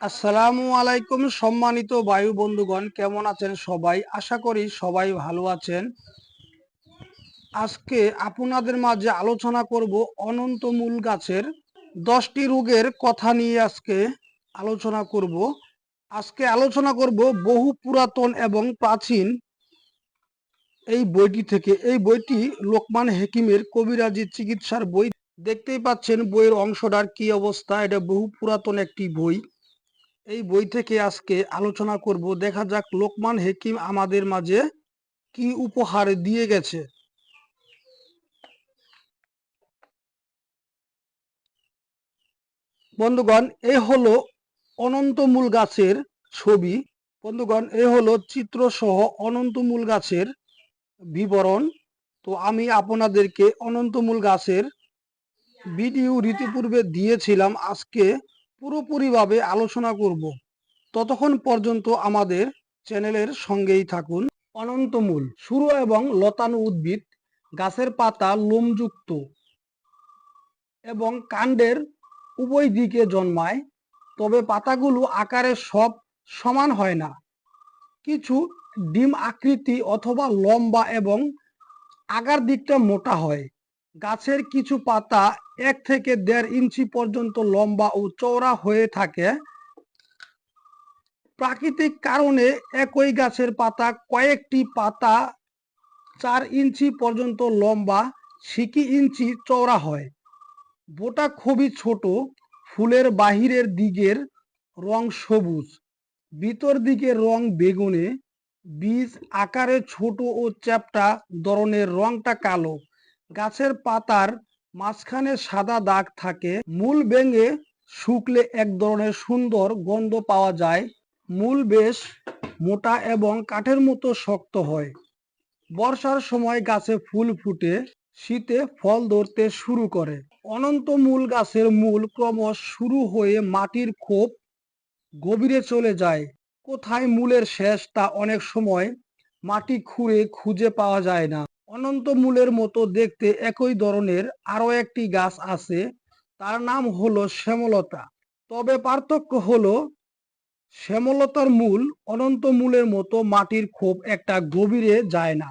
আসসালামু আলাইকুম, সম্মানিত বায়ু বন্ধুগণ, কেমন আছেন সবাই? আশা করি সবাই ভালো আছেন। আজকে আপনাদের মাঝে আলোচনা করব অনন্ত মূল গাছের দশটি রোগের কথা নিয়ে আজকে আলোচনা করব। আজকে আলোচনা করব বহু পুরাতন এবং প্রাচীন এই বইটি থেকে। এই বইটি লোকমান হেকিমের কবিরাজি চিকিৎসার বই। দেখতেই পাচ্ছেন বইয়ের অংশটার কি অবস্থা, এটা বহু পুরাতন একটি বই। এই বই থেকে আজকে আলোচনা করব। দেখা যাক লোকমান হেকিম আমাদের মাঝে কি উপহার দিয়ে গেছে। বন্ধুগণ, এ হলো অনন্তমূল গাছের ছবি। বন্ধুগণ, এ হলো চিত্র সহ অনন্তমূল গাছের বিবরণ। তো আমি আপনাদেরকে অনন্তমূল গাছের ভিডিও রীতিপূর্বে দিয়েছিলাম। আজকে পুরোপুরিভাবে আলোচনা করব। ততক্ষণ পর্যন্ত আমাদের চ্যানেলের সঙ্গেই থাকুন। অনন্তমূল শুরু এবং লতানো উদ্ভিদ, গাছের পাতা লোমযুক্ত এবং কাণ্ডের উভয় দিকে জন্মায়, তবে পাতাগুলো আকারে সব সমান হয় না। কিছু ডিম আকৃতি অথবা লম্বা এবং আগার দিকটা মোটা হয়। গাছের কিছু পাতা এক থেকে দেড় ইঞ্চি পর্যন্ত লম্বা ও চওড়া হয়ে থাকে। প্রাকৃতিক কারণে একই গাছের পাতা কয়েকটি পাতা চার ইঞ্চি পর্যন্ত লম্বা, সিকি ইঞ্চি চওড়া হয়। বোটা খুবই ছোট, ফুলের বাহিরের দিকের রং সবুজ, ভিতর দিকের রং বেগুনে, বীজ আকারে ছোট ও চ্যাপ্টা ধরনের রংটা কালো। গাছের পাতার মাঝখানে সাদা দাগ থাকে। মূল ভেঙে শুকলে এক ধরনের সুন্দর গন্ধ পাওয়া যায়। মূল বেশ মোটা এবং কাঠের মতো শক্ত হয়। বর্ষার সময় গাছে ফুল ফুটে, শীতে ফল ধরতে শুরু করে। অনন্ত মূল গাছের মূল ক্রমশ শুরু হয়ে মাটির খোপ গভীরে চলে যায়। কোথায় মূলের শেষ তা অনেক সময় মাটি খুঁড়ে খুঁজে পাওয়া যায় না। অনন্ত মূলের মতো দেখতে একই ধরনের আরও একটি গাছ আছে। তার নাম হলো শ্যামলতা। তবে পার্থক্য হলো শ্যামলতার মূল অনন্ত মূলের মতো মাটির খোপ একটা গভীরে যায় না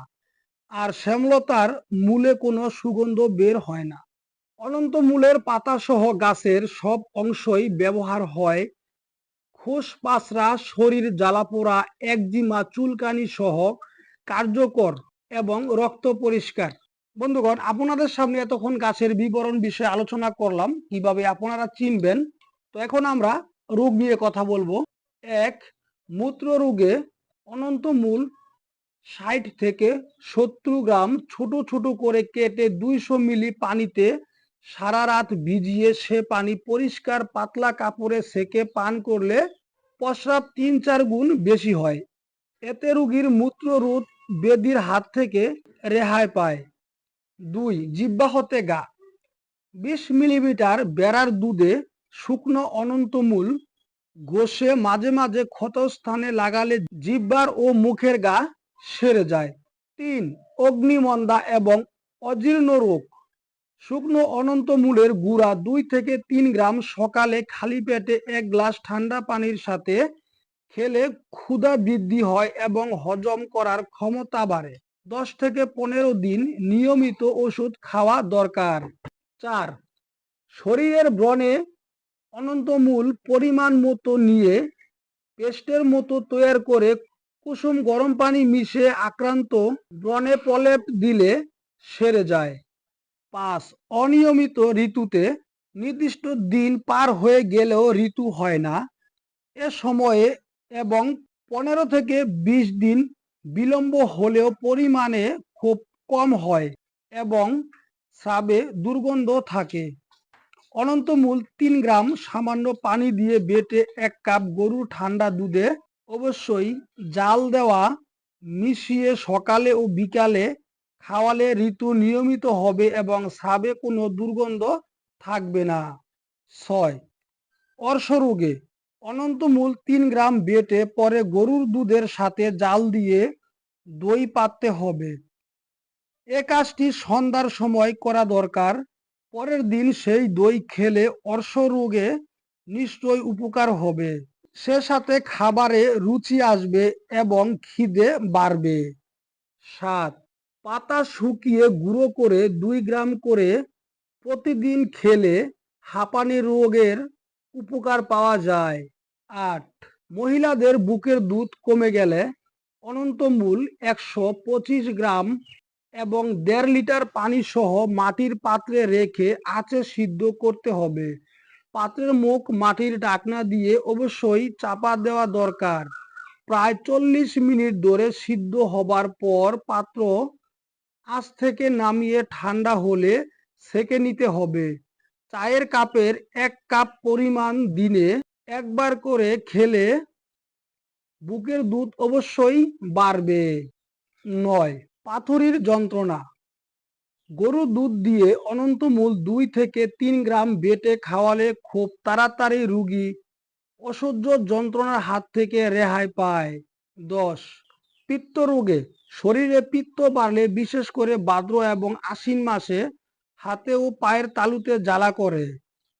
আর শ্যামলতার মূলে কোনো সুগন্ধ বের হয় না। অনন্ত মূলের পাতা সহ গাছের সব অংশই ব্যবহার হয়। খোস, পাঁচরা, শরীর, জ্বালাপোড়া, একজিমা, চুলকানি সহ কার্যকর এবং রক্ত পরিষ্কার। বন্ধুগণ, আপনাদের সামনে এতক্ষণ গাছের বিবরণ বিষয়ে আলোচনা করলাম, কীভাবে আপনারা চিনবেন? তো এখন আমরা রোগ নিয়ে কথা বলব। এক মূত্র রোগে অনন্ত মূল ষাট থেকে সত্তর গ্রাম ছোট ছোট করে কেটে দুইশো মিলি পানিতে সারা রাত ভিজিয়ে সে পানি পরিষ্কার পাতলা কাপড়ে সেকে পান করলে প্রস্রাব তিন চার গুণ বেশি হয়। এতে রুগীর মূত্ররোধ বেদির হাত থেকে রেহাই পায়। দুই জিব্বা হতে গা। বিশ মিলিমিটার বেড়ার দুধে শুকনো অনন্তমূল ঘষে মাঝে মাঝে ক্ষতস্থানে লাগালে জিব্বার ও মুখের গা সেরে যায়। তিন, অগ্নিমন্দা এবং অজীর্ণ রোগ। শুকনো অনন্ত মূলের গুঁড়া দুই থেকে তিন গ্রাম সকালে খালি পেটে এক গ্লাস ঠান্ডা পানির সাথে খেলে ক্ষুধা বৃদ্ধি হয় এবং হজম করার ক্ষমতা বাড়ে। দশ থেকে পনেরো দিন নিয়মিত ওষুধ খাওয়া দরকার। চার, শরীরের ব্রণে অনন্তমূল পরিমাণ মতো নিয়ে পেস্টের মতো তৈরি করে কুসুম গরম পানি মিশে আক্রান্ত ব্রণে প্রলেপ দিলে সেরে যায়। পাঁচ, অনিয়মিত ঋতুতে নির্দিষ্ট দিন পার হয়ে গেলেও ঋতু হয় না। এ সময়ে এবং পনেরো থেকে বিশ দিন বিলম্ব হলেও পরিমাণে খুব কম হয় এবং স্রাবে দুর্গন্ধ থাকে। অনন্তমূল তিন গ্রাম সামান্য পানি দিয়ে বেটে এক কাপ গরুর ঠান্ডা দুধে অবশ্যই জাল দেওয়া, মিশিয়ে সকালে ও বিকালে খাওয়ালে ঋতু নিয়মিত হবে এবং স্রাবে কোনো দুর্গন্ধ থাকবে না। ছয়, অর্শরোগে অনন্তমূল তিন গ্রাম বেটে পরে গরুর দুধের সাথে জাল দিয়ে দই পাততে হবে। এ কাজটি সন্ধ্যার সময় করা দরকার। পরের দিন সেই দই খেলে অর্শ রোগে নিশ্চয় উপকার হবে। সে সাথে খাবারে রুচি আসবে এবং খিদে বাড়বে। সাত, পাতা শুকিয়ে গুঁড়ো করে দুই গ্রাম করে প্রতিদিন খেলে হাঁপানি রোগের উপকার পাওয়া যায়। আট, মহিলাদের বুকের দুধ কমে গেলে অনন্তমূল একশো পঁচিশ গ্রাম এবং দেড় লিটার পানি সহ মাটির পাত্রে রেখে আঁচে সিদ্ধ করতে হবে। পাত্রের মুখ মাটির ঢাকনা দিয়ে অবশ্যই চাপা দেওয়া দরকার। প্রায় চল্লিশ মিনিট ধরে সিদ্ধ হবার পর পাত্র আঁচ থেকে নামিয়ে ঠান্ডা হলে সেকে নিতে হবে। চায়ের কাপের এক কাপ পরিমাণ দিনে একবার করে খেলে বুকের দুধ অবশ্যই বাড়বে। নয়, পাথরির যন্ত্রণা। গরু দুধ দিয়ে অনন্তমূল দুই থেকে তিন গ্রাম বেটে খাওয়ালে খুব তাড়াতাড়ি রুগী অসহ্য যন্ত্রণার হাত থেকে রেহাই পায়। দশ পিত্ত রোগে শরীরে পিত্ত বাড়লে বিশেষ করে ভাদ্র এবং আশ্বিন মাসে হাতে ও পায়ের তালুতে জ্বালা করে।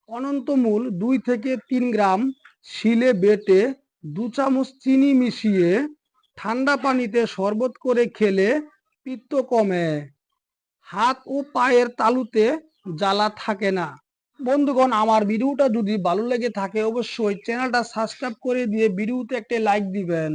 অনন্তমূল দুই থেকে তিন গ্রাম শিলে বেটে দু চামচ চিনি মিশিয়ে ঠান্ডা পানিতে শরবত করে খেলে পিত্ত কমে। হাত ও পায়ের তালুতে জ্বালা থাকে না। বন্ধুগণ, আমার ভিডিওটা যদি ভালো লেগে থাকে, অবশ্যই চ্যানেলটা সাবস্ক্রাইব করে দিয়ে ভিডিওতে একটা লাইক দিবেন।